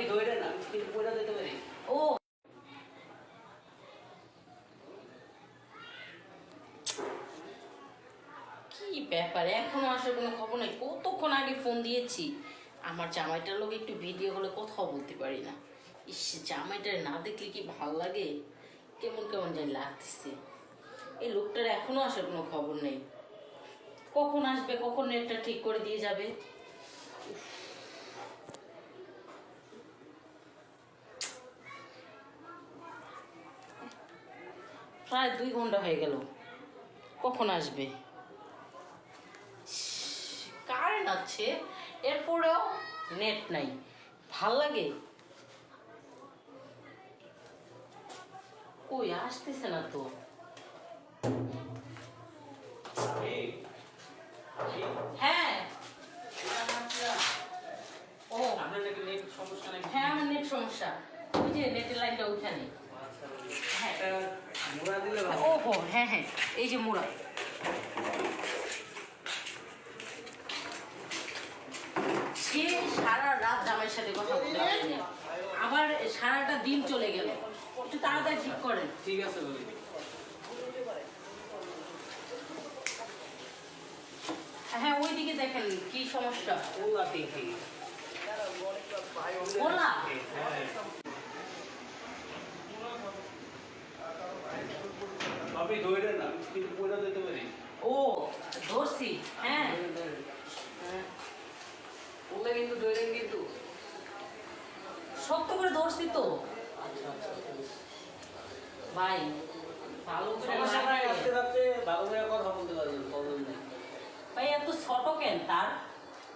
আপনি ধরে না, আমি কিন্তু পয়সা দিতে পারি ও। কি ব্যাপার, এখনও আসার কোনো খবর নেই? কতক্ষণ আগে ফোন দিয়েছি? আমার জামাইটার লোক একটু ভিডিও হলে কোথাও বলতে পারি না। ইস, জামাইটার না দেখলে কি ভালো লাগে? কেমন কেমন জানি লাগতেছে। এই লোকটার এখনও আসার কোনো খবর নেই। কখন আসবে, কখন নেটটা ঠিক করে দিয়ে যাবে? প্রায় দুই ঘণ্টা হয়ে গেল। কখন আসবে? কারেন্ট আছে, এরপরেও নেট নাই। ভালো লাগে? কই, আসতেছে না তো। হ্যাঁ। ও। হ্যাঁ আমার নেট সমস্যা। ওই যে নেটের লাইনটা ওইখানে। হ্যাঁ। ও হো হ্যাঁ হ্যাঁ এই যে মোড়া। সে সারা রাত জামাইয়ের সাথে কথা বলতে আবার সারাটা দিন চলে গেল। একটু তাড়াতাড়ি ঠিক করেন। ঠিক আছে হ্যাঁ ওইদিকে দেখেন কি সমস্যা। ওলা দেখি হ্যাঁ আপনি ধরে না আমি কিন্তু পয়সা দিতে পারি। ও ধরছি হ্যাঁ। হ্যাঁ। কিন্তু ধরেন কিন্তু। শক্ত করে ধরছি তো। আচ্ছা আচ্ছা ভাই ভালো করে সমস্যা নাই লাগিয়ে- আস্তে আস্তে ভালো করে কথা বলতে পারবেন প্রবলেম নেই। ভাই এত ছোট কেন তার?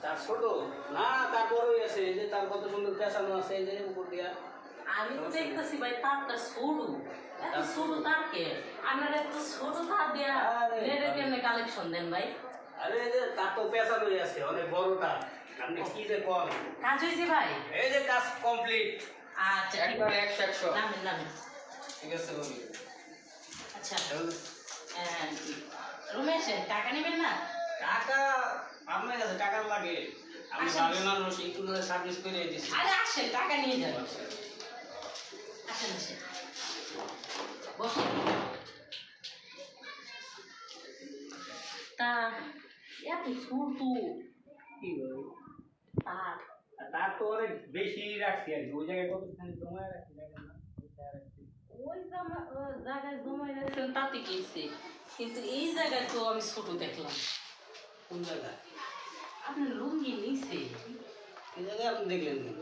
তার ছোট? না তার আছে এই যে তার কত সুন্দর পেঁচানো আছে এই যে উপর দিয়া। আমি তো দেখতেছি ভাই তারটা সরু। এত সরু তার কে আপনার এত সরু তার দেয়া আরে কেমনে কালেকশন দেন ভাই? আরে এই যে তার তো পেঁচানোই আছে অনেক বড় তার। আপনি কি যে কম কাজ হয়েছে ভাই? এই যে কাজ কমপ্লিট আচ্ছা ঠিক একবার একশো একশো। নামেন নামেন। ঠিক আছে বলি আচ্ছা। আহ, রুমে আসেন। টাকা নেবেন না? টাকা আপনার কাছে টাকা লাগে। আমি আচ্ছা। ভাবে মানুষ একটু সার্ভিস করে দিচ্ছি আরে আসেন টাকা নিয়ে যান। বসেন তা এত ছোটু কি বলি তার। তার তো অনেক বেশি রাখছি আর ওই জায়গায় কতখানি জমায় রাখছি ওই জায়গায় রাখছি। ওই জামা- জায়গায় জমাই রাখছেন তাতে কি কিন্তু এই জায়গায় তো আমি ছোট দেখলাম। কোন জায়গায়? আপনার লুঙ্গি নিছে? এই জায়গায় আপনি দেখলেন না?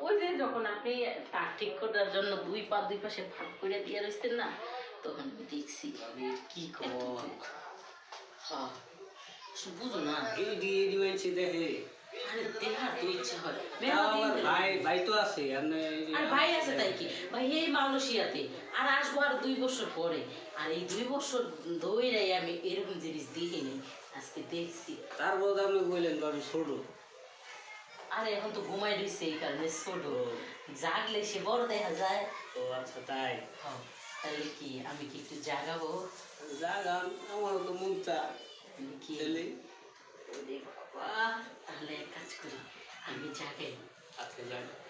ওই যে যখন আপনি তার ঠিক করার জন্য দুই পা দুই পাশে ভাগ করে দিয়ে রয়েছেন না তখন আমি দেখছি কি কর হ্যাঁ বুঝো না এই দিয়ে দিয়েছি দেখে। আরে দেখার তো ইচ্ছা হয়। তাও মেহমান আবার দিন। ভাই ভাই তো আছে আর ভাই আছে তাই কি? ভাই এই মালয়েশিয়াতে। আর আসব আর দুই বছর পরে। আর এই দুই বছর ধরেই আমি এরকম জিনিস দেখিনি। আজকে দেখছি। তারপর আপনি বললেন আমি ছোট। আরে এখন তো ঘুমাই দিছে এই কারণে ছোট। জাগলে সে বড় দেখা যায়। ও আচ্ছা তাই? হ্যাঁ, তাহলে কি আমি কি একটু জাগাবো? জাগান আমারও তো মন চায়। কি? তাহলে? কাজ করি আমি জাগাই। আজকে যান